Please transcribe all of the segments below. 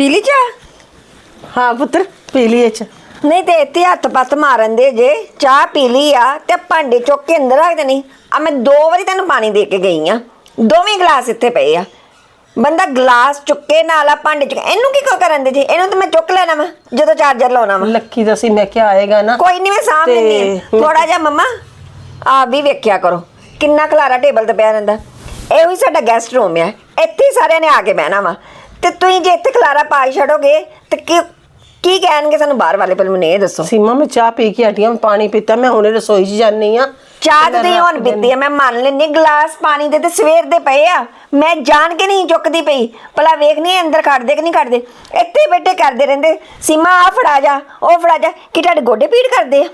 ਪੀ ਲਈ ਚਾਹ? ਹਾਂ ਪੁੱਤਰ ਪੀ ਲਈ ਚ ਨਹੀਂ ਤੇ ਇੱਥੇ ਹੱਥ ਪੱਤ ਮਾਰਨ ਦੇ ਜੇ ਚਾਹ ਪੀ ਲਈ ਆ ਤੇ ਭਾਂਡੇ ਚੁੱਕ ਕੇ ਅੰਦਰ ਰੱਖ ਦੇਣੀ। ਆ ਮੈਂ ਦੋ ਵਾਰੀ ਤੈਨੂੰ ਪਾਣੀ ਦੇ ਕੇ ਗਈ ਆ। ਦੋਵੇਂ ਗਲਾਸ ਇੱਥੇ ਪਏ ਆ। ਬੰਦਾ ਗਲਾਸ ਚੁੱਕੇ ਨਾਲ ਆ ਭਾਂਡੇ ਚ ਇਹਨੂੰ ਕੀ ਕੋ ਕਰਨ ਦੇ ਜੀ? ਇਹਨੂੰ ਤਾਂ ਮੈਂ ਚੁੱਕ ਲੈਣਾ ਵਾ ਜਦੋਂ ਚਾਰਜਰ ਲਾਉਣਾ ਵਾ। ਲੱਕੀ ਦਾ ਸੀ ਮੈਂ ਕਿਹਾ ਆਏਗਾ ਨਾ। ਕੋਈ ਨਹੀਂ ਮੈਂ ਸਾਂਭ ਤੇ ਲੈਂਦੀ ਮੈਂ- ਥੋੜਾ ਜਿਹਾ ਮੰਮਾ ਆ ਵੀ ਵੇਖਿਆ ਕਰੋ। ਕਿੰਨਾ ਖਲਾਰਾ ਟੇਬਲ ਤੇ ਪਿਆ ਰਹਿੰਦਾ। ਇਹੋ ਹੀ ਸਾਡਾ ਗੈਸਟ ਰੂਮ ਆ। ਇੱਥੇ ਹੀ ਸਾਰਿਆਂ ਨੇ ਆ ਕੇ ਬਹਿਣਾ ਵਾ। ਤੇ ਤੁਸੀਂ ਜੇ ਇੱਥੇ ਖਲਾਰਾ ਪਾ ਹੀ ਛੱਡੋਗੇ ਤੇ ਕੀ ਕੀ ਕਹਿਣਗੇ ਸਾਨੂੰ ਬਾਹਰ ਵਾਲੇ? ਪਹਿਲਾਂ ਮੈਨੂੰ ਇਹ ਦੱਸੋ। ਸੀਮਾ ਮੈਂ ਚਾਹ ਪੀ ਕੇ ਹਟੀ ਹਾਂ ਮੈਂ ਪਾਣੀ ਪੀਤਾ ਮੈਂ ਹੁਣੇ ਰਸੋਈ 'ਚ ਜਾਨੀ ਆ ਚਾਹ ਤੇ ਹੁਣ ਪੀਤੀ ਆ ਮੈਂ ਮੰਨ ਲੈਂਦੀ ਗਲਾਸ ਪਾਣੀ ਦੇ ਤੇ ਸਵੇਰ ਦੇ ਪਏ ਆ। ਮੈਂ ਜਾਣ ਕੇ ਨਹੀਂ ਚੁੱਕਦੀ ਪਈ। ਭਲਾ ਵੇਖਨੀ ਅੰਦਰ ਕੱਢਦੇ ਕਿ ਨਹੀਂ ਕੱਢਦੇ ਇੱਥੇ ਬੈਠੇ ਕਰਦੇ ਰਹਿੰਦੇ। ਸੀਮਾ ਆ ਫੜਾ ਜਾ ਉਹ ਫੜਾ ਜਾ। ਕਿ ਤੁਹਾਡੇ ਗੋਡੇ ਪੀੜ ਕਰਦੇ ਆ?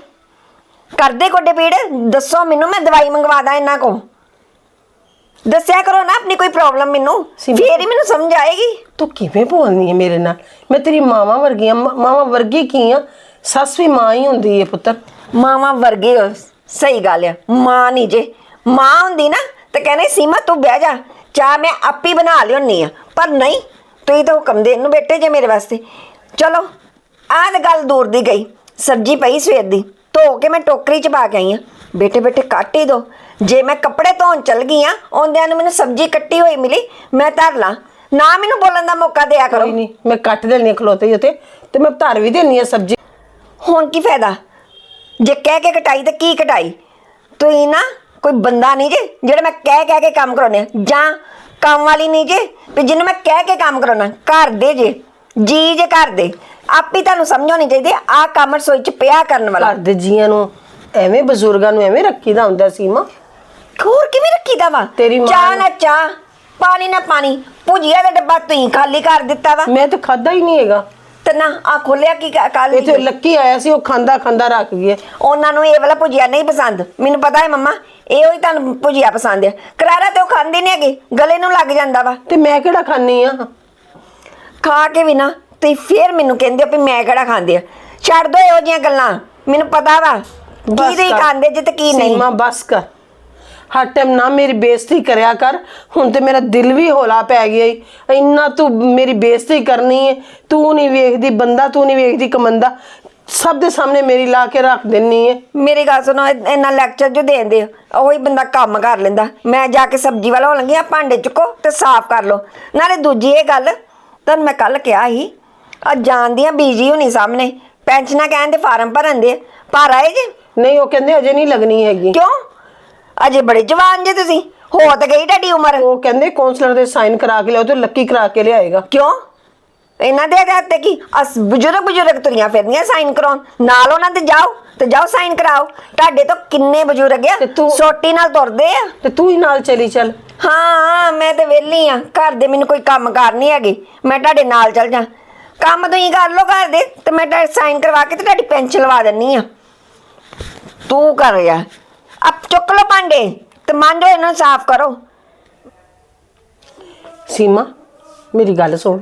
ਕਰਦੇ ਗੋਡੇ ਪੀੜ? ਦੱਸੋ ਮੈਨੂੰ ਮੈਂ ਦਵਾਈ ਮੰਗਵਾ ਦਾਂ ਇਹਨਾਂ ਕੋ ਦੱਸਿਆ ਕਰੋ ਨਾ ਆਪਣੀ ਕੋਈ ਪ੍ਰੋਬਲਮ ਮੈਨੂੰ। ਸੀਮਾ- ਫੇਰ ਹੀ ਮੈਨੂੰ ਸਮਝ ਆਏਗੀ। ਤੂੰ ਕਿਵੇਂ ਬੋਲਨੀ ਹੈ ਮੇਰੇ ਨਾਲ? ਮੈਂ ਤੇਰੀ ਮਾਵਾ ਵਰਗੀ ਆ ਮਾਵਾ ਵਰਗੀ ਕੀ ਆ? ਸੱਸ ਵੀ ਮਾਂ ਹੀ ਹੁੰਦੀ ਹੈ ਪੁੱਤਰ। ਮਾਵਾਂ ਵਰਗੇ ਹੋ। ਸਹੀ ਗੱਲ ਆ। ਮਾਂ ਨਹੀਂ ਜੇ। ਮਾਂ ਹੁੰਦੀ ਨਾ ਤੇ ਕਹਿੰਦੇ ਸੀਮਾ ਤੂੰ ਬਹਿ ਜਾ। ਚਾਹ ਮੈਂ ਆਪੀ ਬਣਾ ਲਿਓਨੀ ਆ। ਪਰ ਨਹੀਂ ਤੁਸੀਂ ਤਾਂ ਹੁਕਮ ਦੇਣ ਨੂੰ ਬੈਠੇ ਜੇ ਮੇਰੇ ਵਾਸਤੇ। ਚਲੋ ਆਹ ਤਾਂ ਗੱਲ ਦੂਰ ਦੀ ਗਈ। ਸਬਜ਼ੀ ਪਈ ਸਵੇਰ ਦੀ। ਧੋ ਕੇ ਮੈਂ ਟੋਕਰੀ 'ਚ ਪਾ ਕੇ ਆਈ ਆ। ਬੇਟੇ ਬੇਟੇ ਕੱਟ ਹੀ ਦੋ। ਜੇ ਮੈਂ ਕੱਪੜੇ ਧੋਣ ਚਲ ਗਈ ਆ ਆਉਂਦਿਆਂ ਨੂੰ ਮੈਨੂੰ ਸਬਜ਼ੀ ਕੱਟੀ ਹੋਈ ਮਿਲੀ ਮੈਂ ਧਰ ਲਾਂ। ਨਾ ਮੈਨੂੰ ਬੋਲਣ ਦਾ ਮੌਕਾ ਦਿਆ ਕਰੋ। ਕੋਈ ਨਹੀਂ ਮੈਂ ਕੱਟ ਦੇਣੀ ਖਲੋਤੇ ਉਤੇ ਤੇ ਮੈਂ ਧਰ ਵੀ ਦੇਣੀ ਆ ਸਬਜ਼ੀ। ਹੁਣ ਕੀ ਫਾਇਦਾ? ਜੇ ਕਹਿ ਕੇ ਕਟਾਈ ਤੇ ਕੀ ਕਟਾਈ? ਤੁਸੀਂ ਨਾ ਕੋਈ ਬੰਦਾ ਨਹੀਂ ਜੇ ਜਿਹੜਾ ਮੈਂ ਕਹਿ ਕਹਿ ਕੇ ਕੰਮ ਕਰਾਉਣੇ ਜਾਂ ਕੰਮ ਵਾਲੀ ਨਹੀਂ ਜੇ ਵੀ ਜਿਹਨੂੰ ਮੈਂ ਕਹਿ ਕੇ ਕੰਮ ਕਰਾਉਣਾ ਘਰ ਦੇ ਜੇ ਜੀ ਜੇ ਘਰ ਦੇ। ਆਪੀ ਤੁਹਾਨੂੰ ਸਮਝਾਉਣੀ ਚਾਹੀਦੀ ਆ ਕੰਮ ਰਸੋਈ ਚ ਪਿਆ ਕਰਨ ਵਾਲਾ। ਘਰ ਦੇ ਜੀਆਂ ਨੂੰ ਐਵੇਂ ਬਜ਼ੁਰਗਾਂ ਨੂੰ ਐਵੇਂ ਰੱਖੀਦਾ ਹੁੰਦਾ ਸੀਮਾ। ਹੋਰ ਕਿਵੇਂ ਰੱਖੀਦਾ ਵਾ? ਤੇਰੀ ਮਾਂ ਚਾਹ ਨੂੰ- ਚਾਹ ਪਾਣੀ ਨਾ ਪਾਣੀ ਭੁਜੀਆ ਦਾ ਡੱਬਾ ਤੁਸੀਂ ਖਾਲੀ ਕਰ ਦਿੱਤਾ ਵਾ। ਮੈਂ ਤਾਂ ਖਾਦਾ ਹੀ ਨਹੀਂ ਹੈਗਾ। ਤੇ ਨਾ ਆ ਖੋਲਿਆ ਕੀ ਕੱਲ ਇੱਥੇ ਲੱਕੀ ਆਇਆ ਸੀ ਉਹ ਖਾਂਦਾ ਖਾਂਦਾ ਰੱਖ ਗਿਆ ਉਹਨਾਂ ਨੂੰ ਇਹ ਵਾਲਾ ਭੁਜੀਆ ਨਹੀਂ ਪਸੰਦ। ਮੈਨੂੰ ਪਤਾ ਹੈ ਮੰਮਾ ਇਹੋ ਹੀ ਤੁਹਾਨੂੰ ਭੁਜੀਆ ਪਸੰਦ ਹੈ। ਕਰਾਰਾ ਤੇ ਉਹ ਖਾਂਦੀ ਨਹੀਂ ਹੈਗੀ ਗਲੇ ਨੂੰ ਲੱਗ ਜਾਂਦਾ ਵਾ। ਤੇ ਮੈਂ ਕਿਹੜਾ ਖਾਣੀ ਆ ਖਾ ਕੇ ਵੀ ਨਾ ਤੇ ਫਿਰ ਮੈਨੂੰ ਕਹਿੰਦੇ ਹੋ ਵੀ ਮੈਂ ਕਿਹੜਾ ਖਾਂਦੀ ਆ। ਛੱਡ ਦੋ ਇਹੋ ਜੀਆਂ ਗੱਲਾਂ ਮੈਨੂੰ ਪਤਾ ਵਾ। ਕੀ ਕਰ। ਖਾਂਦੇ ਜੇ ਤੇ ਕੀ ਨਹੀਂ। ਸੀਮਾ ਬਸ ਕਰ। ਹਰ ਟਾਈਮ ਨਾ ਮੇਰੀ ਬੇਇੱਜ਼ਤੀ ਕਰਿਆ ਕਰ ਹੁਣ ਤੇ ਮੇਰਾ ਦਿਲ ਵੀ ਹੌਲਾ ਪੈ ਗਿਆ ਈ। ਇੰਨਾ ਤੂੰ ਮੇਰੀ ਬੇਇੱਜ਼ਤੀ ਕਰਨੀ ਹੈ ਤੂੰ ਨਹੀਂ ਵੇਖਦੀ ਬੰਦਾ ਤੂੰ ਨਹੀਂ ਵੇਖਦੀ ਕਮੰਦਾ ਸਭ ਦੇ ਸਾਹਮਣੇ ਮੇਰੀ ਲਾ ਕੇ ਰੱਖ ਦਿੰਨੀ ਹੈ ਮੇਰੀ ਗੱਲ ਸੁਣੋ ਇਹ- ਇੰਨਾ ਲੈਕਚਰ ਜੋ ਦੇਂਦੇ ਹੋ ਉਹੀ ਬੰਦਾ ਕੰਮ ਕਰ ਲੈਂਦਾ। ਮੈਂ ਜਾ ਕੇ ਸਬਜ਼ੀ ਵਾਲਾ ਹੋਣ ਲੱਗੀ ਆ ਭਾਂਡੇ ਚੁੱਕੋ ਤੇ ਸਾਫ਼ ਕਰ ਲਓ। ਨਾਲੇ ਦੂਜੀ ਇਹ ਗੱਲ ਤੁਹਾਨੂੰ ਮੈਂ ਕੱਲ ਕਿਹਾ ਸੀ ਆ ਜਾਣਦੀਆਂ ਬੀਜੀ ਹੋਣੀ ਸਾਹਮਣੇ ਪੈਨਸ਼ਨਾਂ ਕਹਿਣ ਦੇ ਫਾਰਮ ਭਰਨ ਦੇ ਭਰ ਆਏ ਜੇ? ਨਹੀਂ ਉਹ ਕਹਿੰਦੇ ਅਜੇ ਨਹੀਂ ਲੱਗਣੀ ਹੈਗੀ। ਕਿਉਂ? ਅਜੇ ਬੜੇ ਜਵਾਨ ਜੇ ਤੁਸੀਂ। ਹੋ ਤਾਂ ਗਈ ਤੁਹਾਡੀ ਉਮਰ। ਉਹ ਕਹਿੰਦੇ ਕਾਉਂਸਲਰ ਦੇ ਸਾਈਨ ਕਰਾ ਕੇ ਲਿਆਓ ਤੇ ਲੱਕੀ ਕਰਾ ਕੇ ਲਿਆਏਗਾ। ਕਿਉਂ? ਇਹਨਾਂ ਦੇ ਆਧਾਰ ਤੇ ਕੀ? ਅਸ ਬਜ਼ੁਰਗ ਬਜ਼ੁਰਗ ਤੁਰੀਆਂ ਫਿਰਦੀਆਂ ਸਾਈਨ ਕਰਾਉਣ। ਨਾਲ ਉਹਨਾਂ ਤੇ ਜਾਓ ਤੇ ਜਾਓ ਸਾਈਨ ਕਰਾਓ। ਤੁਹਾਡੇ ਤੋਂ ਕਿੰਨੇ ਬਜ਼ੁਰਗ ਆ? ਤੇ ਤੂੰ- ਸੋਟੀ ਨਾਲ ਤੁਰਦੇ ਆ? ਤੇ ਤੂੰ ਹੀ ਨਾਲ ਚਲੀ ਚੱਲ। ਹਾਂ ਮੈਂ ਤੇ ਵਿਹਲੀ ਆ। ਘਰ ਦੇ ਮੈਨੂੰ ਕੋਈ ਕੰਮ ਕਾਰ ਨਹੀਂ ਹੈਗੇ। ਮੈਂ ਤੁਹਾਡੇ ਨਾਲ ਚੱਲ ਜਾ। ਕੰਮ ਤੁਸੀਂ ਕਰ ਲਓ ਘਰ ਦੇ ਤੇ ਮੈਂ ਤੁਹਾਡੇ ਸਾਈਨ ਕਰਵਾ ਕੇ ਤੇ ਤੁਹਾਡੀ ਪੈਨਸ਼ਨ ਲਵਾ ਦਿੰਨੀ ਆ। ਤੂੰ ਕਰ ਯਾ ਅਬ ਚੁੱਕ ਲਓ ਭਾਂਡੇ ਤੇ ਮਾਂਜੋ ਇਹਨਾਂ ਨੂੰ ਸਾਫ਼ ਕਰੋ। ਸੀਮਾ ਮੇਰੀ ਗੱਲ ਸੁਣ।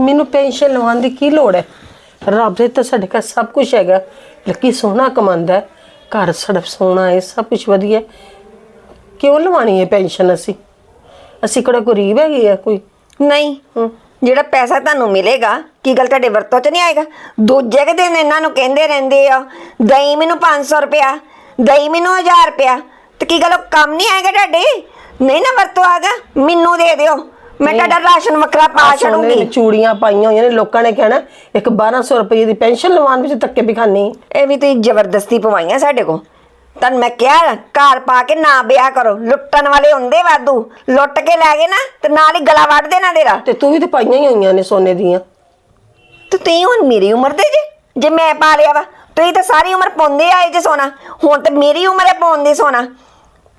ਮੈਨੂੰ ਪੈਨਸ਼ਨ ਲਵਾਉਣ ਦੀ ਕੀ ਲੋੜ ਹੈ? ਰੱਬ ਦੇ ਤਾਂ ਸਾਡੇ ਘਰ ਸਭ ਕੁਝ ਹੈਗਾ। ਲੱਕੀ ਸੋਹਣਾ ਕਮਾਉਂਦਾ ਹੈ। ਘਰ ਸੜਪ ਸੋਹਣਾ ਹੈ ਸਭ ਕੁਝ ਵਧੀਆ ਹੈ। ਕਿਉਂ ਲਵਾਣੀ ਹੈ ਪੈਨਸ਼ਨ ਅਸੀਂ? ਅਸੀਂ ਕਿਹੜਾ ਗਰੀਬ ਹੈਗੇ ਆ ਕੋਈ? ਨਹੀਂ। ਜਿਹੜਾ ਪੈਸਾ ਤੁਹਾਨੂੰ ਮਿਲੇਗਾ ਕੀ ਗੱਲ ਤੁਹਾਡੇ ਵਰਤੋਂ 'ਚ ਨਹੀਂ ਆਏਗਾ? ਦੂਜੇ ਕੁ ਦਿਨ ਇਹਨਾਂ ਨੂੰ ਕਹਿੰਦੇ ਰਹਿੰਦੇ ਆ ਦਈ ਮੈਨੂੰ 500 ਰੁਪਇਆ ਦਈ ਮੈਨੂੰ 1000 ਰੁਪਇਆ। ਤੇ ਕੀ ਗੱਲ ਕੰਮ ਨਹੀਂ ਆਏਗਾ ਤੁਹਾਡੇ? ਨਹੀਂ ਨਾ ਵਰਤੋਂ ਆਗਾ ਮੈਨੂੰ ਦੇ ਦਿਓ। ਮੈਂ। ਤੁਹਾਡਾ ਰਾਸ਼ਨ ਵੱਖਰਾ ਪਾ ਆਹ ਸੋਨੇ ਛੜੂੰਗੀ ਦੀਆਂ ਚੂੜੀਆਂ ਪਾਈਆਂ ਹੋਈਆਂ ਨੇ ਲੋਕਾਂ ਨੇ ਕਹਿਣਾ ਇੱਕ 1200 ਰੁਪਏ ਦੀ ਪੈਨਸ਼ਨ ਲਵਾਉਣ ਵਿੱਚ ਧੱਕੇ ਵੀ ਖਾਣੀ ਇਹ ਵੀ ਤੁਸੀਂ ਜ਼ਬਰਦਸਤੀ ਪਵਾਈਆਂ ਸਾਡੇ ਕੋ ਤੁਹਾਨੂੰ ਮੈਂ ਕਿਹਾ ਘਰ ਪਾ ਕੇ ਨਾ ਵਿਆਹ ਕਰੋ। ਲੁੱਟਣ ਵਾਲੇ ਹੁੰਦੇ ਵਾਧੂ। ਲੁੱਟ ਕੇ ਲੈ ਗਏ ਨਾ ਤੇ ਨਾਲ ਹੀ ਗਲਾ ਵੱਢ ਦੇਣਾ ਤੇਰਾ। ਤੇ ਤੂੰ ਵੀ ਤੇ ਪਾਈਆਂ ਹੀ ਹੋਈਆਂ ਨੇ ਸੋਨੇ ਦੀਆਂ। ਤੇ ਤੁਸੀਂ ਹੁਣ ਮੇਰੀ ਉਮਰ ਦੇ ਜੇ। ਜੇ ਮੈਂ ਪਾ ਲਿਆ ਵਾ ਤੁਸੀਂ ਤਾਂ ਸਾਰੀ ਉਮਰ ਪਾਉਂਦੇ ਆਏ ਜੇ ਸੋਨਾ। ਹੁਣ ਤੇ ਮੇਰੀ ਉਮਰ ਹੈ ਪਾਉਣ ਦੀ ਸੋਨਾ।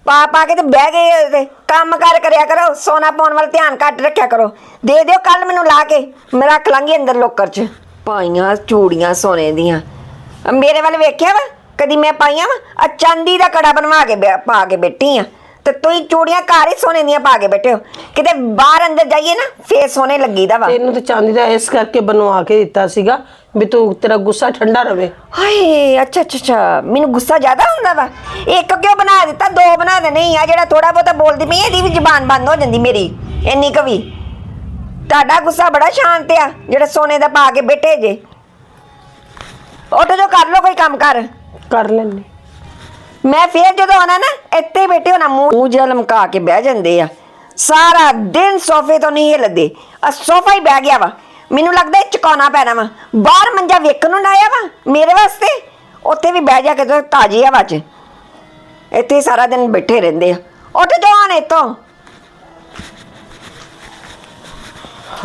ਪਾ ਪਾ ਕੇ ਤੇ ਬਹਿ ਗਏ ਤੇ ਕੰਮ ਕਰ ਕਰਿਆ ਕਰੋ, ਸੋਨਾ ਪਾਉਣ ਵੱਲ ਧਿਆਨ ਘੱਟ ਰੱਖਿਆ ਕਰੋ। ਦੇ ਦਿਓ ਕੱਲ ਮੈਨੂੰ ਲਾ ਕੇ, ਮੈਂ ਰੱਖ ਲਾਂਗੀ ਅੰਦਰ ਲੋਕਰ 'ਚ। ਪਾਈਆਂ ਚੂੜੀਆਂ ਸੋਨੇ ਦੀਆਂ। ਮੇਰੇ ਵੱਲ ਵੇਖਿਆ ਵਾ? ਕਦੀ ਮੈਂ ਪਾਈਆਂ ਵਾ? ਆ ਚਾਂਦੀ ਦਾ ਕੜਾ ਬਣਵਾ ਕੇ ਬੈ- ਪਾ ਕੇ ਬੈਠੀ ਆ। ਤੇ ਤੁਸੀਂ ਚੂੜੀਆਂ ਘਰ ਹੀ ਸੋਨੇ ਦੀਆਂ ਪਾ ਕੇ ਬੈਠੇ ਹੋ। ਕਿਤੇ ਬਾਹਰ ਅੰਦਰ ਜਾਈਏ ਨਾ ਫੇਰ ਸੋਨੇ ਲੱਗੀਦਾ ਵਾ। ਤੈਨੂੰ ਤੇ ਚਾਂਦੀ ਦਾ ਇਸ ਕਰਕੇ ਬਣਵਾ ਕੇ ਦਿੱਤਾ ਸੀਗਾ ਵੀ ਤੂੰ ਤੇਰਾ ਗੁੱਸਾ ਠੰਡਾ ਰਵੇ। ਹਾਏ ਅੱਛਾ ਅੱਛਾ ਅੱਛਾ। ਮੈਨੂੰ ਗੁੱਸਾ ਜ਼ਿਆਦਾ ਹੁੰਦਾ ਵਾ। ਇੱਕ ਕਿਉਂ ਬਣਾ ਦਿੱਤਾ ਦੋ ਬਣਾ ਦੇ। ਨਹੀਂ ਆ ਜਿਹੜਾ ਥੋੜਾ ਬਹੁਤਾ ਬੋਲਦੀ ਪਈ ਇਹਦੀ ਵੀ ਜ਼ੁਬਾਨ ਬੰਦ ਹੋ ਜਾਂਦੀ ਮੇਰੀ ਇੰਨੀ ਕਵੀ ਤੁਹਾਡਾ ਗੁੱਸਾ ਬੜਾ ਸ਼ਾਂਤ ਆ ਜਿਹੜਾ ਸੋਨੇ ਦਾ ਪਾ ਕੇ ਬੈਠੇ ਜੇ। ਉੱਠ ਜੋ ਕਰ ਲੋ ਕੋਈ ਕੰਮ ਕਰ ਕਰ ਲੈਣੀ ਮੈਂ ਫੇਰ ਜਦੋਂ ਆਣਾ ਨਾ, ਇੱਥੇ ਹੀ ਬੈਠੇ ਹੋਣਾ, ਮੂੰਹ ਮੂੰਹ ਜਿਹਾ ਲਮਕਾ ਕੇ ਬਹਿ ਜਾਂਦੇ ਆ। ਸਾਰਾ ਦਿਨ ਸੋਫੇ ਤੋਂ ਨਹੀਂ ਹਿੱਲਦੇ। ਆ ਸੋਫਾ ਹੀ ਬਹਿ ਗਿਆ ਵਾ। ਮੈਨੂੰ ਲੱਗਦਾ ਇਹ ਚੁਕਾਉਣਾ ਪੈਣਾ ਵਾ। ਬਾਹਰ ਮੰਜਾ ਵੇਖਣ ਨੂੰ ਨਾ ਆਇਆ ਵਾ, ਮੇਰੇ ਵਾਸਤੇ। ਉੱਥੇ ਵੀ ਬਹਿ ਜਾ ਕੇ ਤੇ ਤਾਜੀ ਹਵਾ 'ਚ। ਇੱਥੇ ਹੀ ਸਾਰਾ ਦਿਨ ਬੈਠੇ ਰਹਿੰਦੇ ਆ। ਉੱਠ ਜਾਓ ਹੁਣ ਇੱਥੋਂ।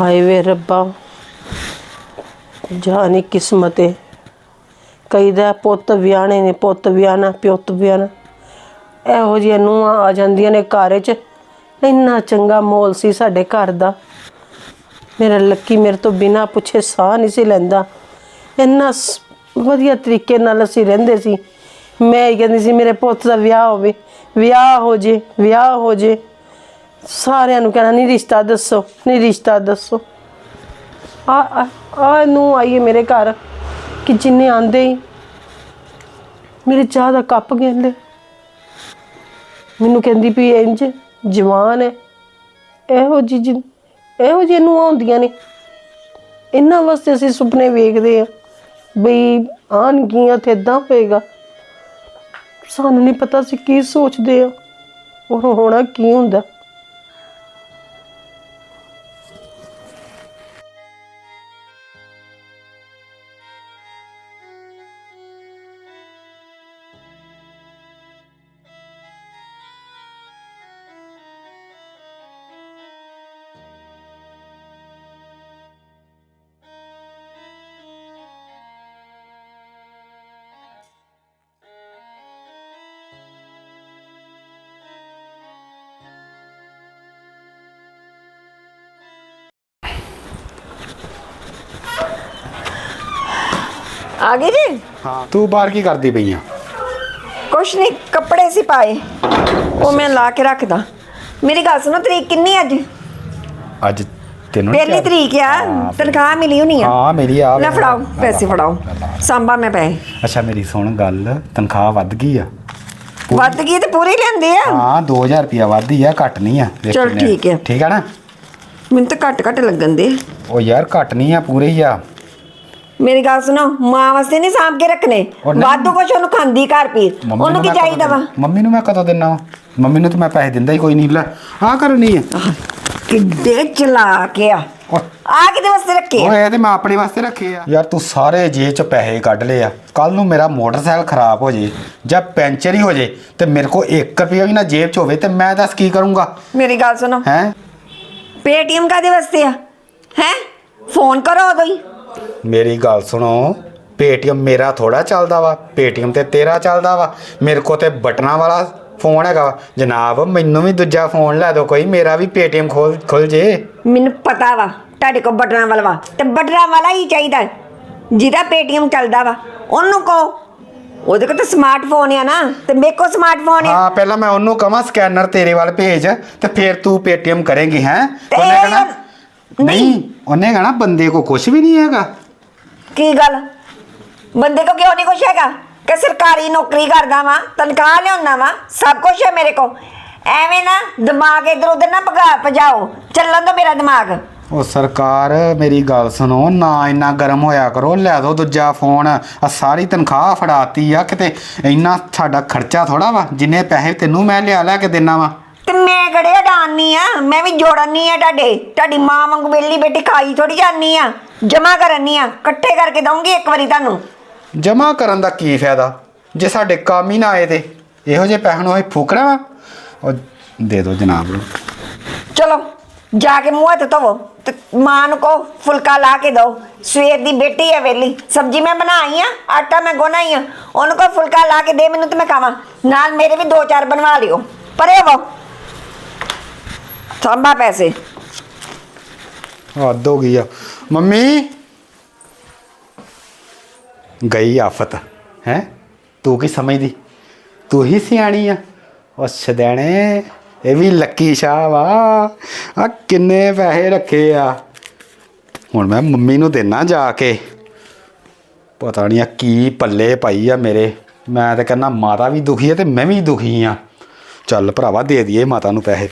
ਹਾਏ ਵੇ ਰੱਬਾ। ਜਾਨੀ ਕਿਸਮਤ ਕਈ ਦਾ ਪੁੱਤ ਵਿਆਹਣੇ ਨੇ, ਪੁੱਤ ਵਿਆਹਣਾ ਪਿਉਤ ਵਿਆਹਣਾ ਇਹੋ ਜਿਹੀਆਂ ਨੂੰਹਾਂ ਆ ਜਾਂਦੀਆਂ ਨੇ ਘਰ 'ਚ। ਇੰਨਾ ਚੰਗਾ ਮੋਲ ਸੀ ਸਾਡੇ ਘਰ ਦਾ। ਮੇਰਾ ਲੱਕੀ ਮੇਰੇ ਤੋਂ ਬਿਨਾ ਪੁੱਛੇ ਸਾਹ ਨਹੀਂ ਸੀ ਲੈਂਦਾ। ਇੰਨਾ ਸ- ਵਧੀਆ ਤਰੀਕੇ ਨਾਲ ਅਸੀਂ ਰਹਿੰਦੇ ਸੀ। ਮੈਂ ਹੀ ਕਹਿੰਦੀ ਸੀ, ਮੇਰੇ ਪੁੱਤ ਦਾ ਵਿਆਹ ਹੋਵੇ, ਵਿਆਹ ਹੋ ਜੇ, ਵਿਆਹ ਹੋ ਜੇ। ਸਾਰਿਆਂ ਨੂੰ ਕਹਿਣਾ ਨਹੀਂ ਰਿਸ਼ਤਾ ਦੱਸੋ ਨਹੀਂ ਰਿਸ਼ਤਾ ਦੱਸੋ। ਆ, ਆ- ਆ ਨੂੰ ਆਈਏ ਮੇਰੇ ਘਰ। ਕਿ ਜਿੰਨੇ ਆਂਦੇ ਹੀ ਮੇਰੇ ਚਾਹ ਦਾ ਕੱਪ ਕਹਿੰਦੇ। ਮੈਨੂੰ ਕਹਿੰਦੀ ਵੀ ਇੰਜ ਜਵਾਨ ਹੈ। ਇਹੋ ਜੀ ਜਿ- ਇਹੋ ਜਿਹੀ ਨੂੰ ਆਉਂਦੀਆਂ ਨੇ। ਇਹਨਾਂ ਵਾਸਤੇ ਅਸੀਂ ਸੁਪਨੇ ਵੇਖਦੇ ਆ ਬਈ ਆਣਗੀਆਂ ਤੇ ਇਦਾਂ ਹੋਏਗਾ। ਸਾਨੂੰ ਨਹੀਂ ਪਤਾ ਸੀ ਕੀ ਸੋਚਦੇ ਆ ਉਹ ਹੋਣਾ ਕੀ ਹੁੰਦਾ। ਆ ਗਏ ਜੀ? ਹਾਂ। ਤੂੰ ਬਾਹਰ ਕੀ ਕਰਦੀ ਪਈ ਆ? ਕੁਛ ਨਹੀਂ ਕੱਪੜੇ ਸੀ ਪਾਏ। ਉਹ ਮੈਂ ਲਾ ਕੇ ਰੱਖਦਾ। ਮੇਰੀ ਗੱਲ ਸੁਣੋ ਤਰੀਕ ਕਿੰਨੀ ਅੱਜ? ਅੱਜ ਤੈਨੂੰ ਪਹਿਲੀ ਤਰੀਕ ਆ। ਤਨਖਾਹ ਮਿਲੀ ਹੋਣੀ ਆ। ਹਾਂ ਮੇਰੀ ਆ। ਲੈ ਫੜਾਓ ਪੈਸੇ ਫੜਾਓ। ਸਾਂਭਾ ਮੈਂ ਪੈਸੇ। ਅੱਛਾ ਮੇਰੀ ਸੁਣ ਗੱਲ। ਤਨਖਾਹ ਵੱਧ ਗਈ ਆ। ਵੱਧ ਗਈ ਤੇ ਪੂਰੀ ਲੈਂਦੇ ਆ? ਹਾਂ 2000 ਰੁਪਿਆ ਵੱਧੀ ਆ ਘੱਟ ਨਹੀਂ ਆ। ਚੱਲ। ਠੀਕ ਹੈ। ਠੀਕ ਆ ਨਾ? ਮੈਨੂੰ ਤਾਂ ਘੱਟ ਘੱਟ ਲੱਗਣ ਦੇ। ਉਹ ਯਾਰ ਘੱਟ ਨਹੀਂ ਆ ਪੂਰੇ ਹੀ ਆ। ਮੇਰੀ ਗੱਲ ਸੁਣੋ ਮਾਂ ਵਾਸਤੇ ਨਹੀਂ ਸਾਂਭ ਕੇ ਉਹ ਨਹੀਂ। ਵਾਧੂ ਕੁਛ ਉਹਨੂੰ ਖਾਂਦੀ ਘਰ ਪੀਰ। ਮੰਮੀ ਉਹਨੂੰ ਨੂੰ ਕੀ ਮੈਂ ਕਦੋਂ ਚਾਹੀਦਾ ਵਾ? ਦੇਣਾ? ਮੰਮੀ ਨੂੰ ਮੈਂ ਕਦੋਂ ਦਿੰਨਾ ਵਾ? ਮੰਮੀ ਨੂੰ ਤਾਂ ਮੈਂ ਪੈਸੇ ਦਿੰਦਾ ਹੀ ਕੋਈ ਨਹੀਂ। ਲੈ ਆ ਕਰਨੀ ਆ। ਕਿੱਡੇ ਚਲਾ ਕੇ ਆ। ਓਏ ਆ ਕਿਤੇ ਵਾਸਤੇ ਰੱਖੇ ਆ? ਓਏ ਇਹ ਤੇ ਮੈਂ ਆਪਣੇ ਵਾਸਤੇ ਰੱਖੇ ਆ। ਯਾਰ ਤੂੰ ਸਾਰੇ ਜੇਬ ਚ ਪੈਸੇ ਕੱਢ ਲਏ ਆ। ਕੱਲ ਨੂੰ ਮੇਰਾ ਮੋਟਰਸਾਈਕਲ ਖਰਾਬ ਹੋ ਜੇ ਜਾਂ ਪੈਂਚਰ ਹੀ ਹੋ ਜੇ ਤੇ ਮੇਰੇ ਕੋ 1 ਰੁਪਿਆ ਵੀ ਨਾ ਜੇਬ ਚ ਹੋਵੇ ਤੇ ਮੈਂ ਦੱਸ ਕੀ ਕਰੂੰਗਾ? ਮੇਰੀ ਗੱਲ ਸੁਣੋ। ਹੈ? ਪੇਟੀਐਮ ਕਾਦੇ ਵਾਸਤੇ ਆ? ਹੈ? ਫੋਨ ਕਰੋ ਉਦੋਂ ਹੀ। ਮੇਰੀ ਗੱਲ ਸੁਣੋ। ਪੇਟੀਐਮ ਮੇਰਾ ਥੋੜਾ ਚੱਲਦਾ ਵਾ। ਪੇਟੀਐਮ ਤੇ ਤੇਰਾ ਚੱਲਦਾ ਵਾ। ਮੇਰੇ ਕੋ ਤੇ ਬਟਨਾਂ ਵਾਲਾ ਫੋਨ ਹੈਗਾ ਵਾ। ਜਨਾਬ ਮੈਨੂੰ ਵੀ ਦੂਜਾ ਫੋਨ ਲੈ ਦਿਓ ਕੋਈ। ਮੇਰਾ ਵੀ ਪੇਟੀਐਮ ਖੋਲ ਖੁੱਲ ਜੇ। ਮੈਨੂੰ ਪਤਾ ਵਾ। ਤੁਹਾਡੇ ਕੋਲ ਬਟਨਾਂ ਵਾਲਾ ਵਾ। ਤੇ ਬਟਨਾਂ ਵਾਲਾ ਹੀ ਚਾਹੀਦਾ ਹੈ। ਜਿਹਦਾ ਪੇਟੀਐਮ ਚੱਲਦਾ ਵਾ। ਉਹਨੂੰ ਕਹੋ। ਉਹਦੇ ਕੋਲ ਤਾਂ ਸਮਾਰਟਫੋਨ ਆ ਨਾ। ਤੇ ਮੇਰੇ ਕੋਲ ਸਮਾਰਟਫੋਨ ਆ। ਹਾਂ ਪਹਿਲਾਂ ਮੈਂ ਉਹਨੂੰ ਕਹਾਂ ਸਕੈਨਰ ਤੇਰੇ ਵੱਲ ਭੇਜ। ਤੇ ਫਿਰ ਤੂੰ ਪੇਟੀਐਮ ਕਰੇਂਗੀ ਹੈ? ਤੇ ਉਹਨੇ ਇਹ ਕਹਣਾ ਨਹੀਂ। ਉਹਨੇ ਕਹਣਾ ਬੰਦੇ ਕੋ ਕੁਝ ਵੀ ਨਹੀਂ ਹੈਗਾ। ਕੀ ਗੱਲ? ਬੰਦੇ ਕੋ ਕਿਉਂ ਨਹੀਂ ਕੁਛ ਹੈਗਾ? ਕਿ ਸਰਕਾਰੀ ਨੌਕਰੀ ਕਰਦਾ ਵਾਂ ਤਨਖਾਹ ਲਿਆਉਂਦਾ ਵਾਂ ਸਭ ਕੁਝ ਹੈ ਮੇਰੇ ਕੋ। ਐਵੇਂ ਨਾ ਦਿਮਾਗ ਇਧਰ ਉਧਰ ਨਾ ਭਗਾ ਭਜਾਓ। ਚੱਲਣ ਦੋ ਮੇਰਾ ਦਿਮਾਗ। ਉਹ ਸਰਕਾਰ ਮੇਰੀ ਗੱਲ ਸੁਣੋ ਨਾ ਇੰਨਾ ਗਰਮ ਹੋਇਆ ਕਰੋ ਲੈ ਦੋ ਦੂਜਾ ਫੋਨ। ਆ ਸਾਰੀ ਤਨਖਾਹ ਫੜਾਤੀ ਆ ਕਿਤੇ। ਇੰਨਾ ਸਾਡਾ ਖਰਚਾ ਥੋੜਾ ਵਾ ਜਿੰਨੇ ਪੈਸੇ ਤੈਨੂੰ ਮੈਂ ਲਿਆ ਲੈ ਕੇ ਦੇਣਾ ਵਾ। ਤੇ ਮੈਂ ਕਿਹੜੇ ਹਟਾਨੀ ਆ? ਮੈਂ ਵੀ ਜੋੜਨੀ ਆ ਤੁਹਾਡੇ। ਤੁਹਾਡੀ ਮਾਂ ਵਾਂਗੂ ਵੇਲੀ ਬੇਟੀ ਖਾਈ ਥੋੜੀ ਜਾਨੀ ਆ। ਜਮਾ ਕਰਨੀ ਆ। ਇਕੱਠੇ ਕਰਕੇ ਦਊਂਗੀ ਇੱਕ ਵਾਰੀ ਤੁਹਾਨੂੰ। ਜਮਾ ਕਰਨ ਦਾ ਕੀ ਫਾਇਦਾ? ਜੇ ਸਾਡੇ ਕੰਮ ਹੀ ਨਾ ਆਏ ਤੇ। ਇਹੋ ਜਿਹੇ ਪੈਸੇ ਨੂੰ ਅਸੀਂ ਫੂਕਣਾ ਵਾ। ਉਹ ਦੇ ਦਿਓ ਜਨਾਬ ਨੂੰ। ਚਲੋ ਜਾ ਕੇ ਮੂੰਹ ਹੱਥ ਧੋਵੋ ਤੇ ਮਾਂ ਨੂੰ ਕਹੋ ਫੁਲਕਾ ਲਾ ਕੇ ਦਿਓ। ਸਵੇਰ ਦੀ ਬੇਟੀ ਹੈ ਵੇਲੀ ਸਬਜੀ ਮੈਂ ਬਣਾਈ ਆ ਆਟਾ ਮੈਂ ਗੁਨਾਈ ਆ। ਉਹਨੂੰ ਕਹੋ ਫੁਲਕਾ ਲਾ ਕੇ ਦੇ ਮੈਨੂੰ ਤੇ ਮੈਂ ਖਾਵਾਂ। ਨਾਲ ਮੇਰੇ ਵੀ ਦੋ ਚਾਰ ਬਣਵਾ ਲਿਓ। ਪਰੇ ਵੋ ਸੰਭਾ ਪੈਸੇ। ਹੱਦ ਹੋ ਗਈ ਆ। ਮੰਮੀ। ਗਈ ਆਫਤ, ਹੈ? ਤੂੰ ਕੀ ਸਮਝਦੀ? ਤੂੰ ਹੀ ਸਿਆਣੀ ਆ। ਉਹ ਸਦੈਣੇ ਇਹ ਵੀ ਲੱਕੀ ਸ਼ਾਹ ਵਾ ਆ ਕਿੰਨੇ ਪੈਸੇ ਰੱਖੇ ਆ। ਹੁਣ ਮੈਂ ਮੰਮੀ ਨੂੰ ਦੇਣਾ ਜਾ ਕੇ। ਪਤਾ ਨਹੀਂ ਆ ਕੀ ਪੱਲੇ ਪਾਈ ਆ ਮੇਰੇ। ਮੈਂ ਤਾਂ ਕਹਿੰਦਾ ਮਾਤਾ ਵੀ ਦੁਖੀ ਆ ਤੇ ਮੈਂ ਵੀ ਦੁਖੀ ਆ। ਚੱਲ ਭਰਾਵਾ ਦੇ ਦਈਏ ਮਾਤਾ ਨੂੰ ਪੈਸੇ।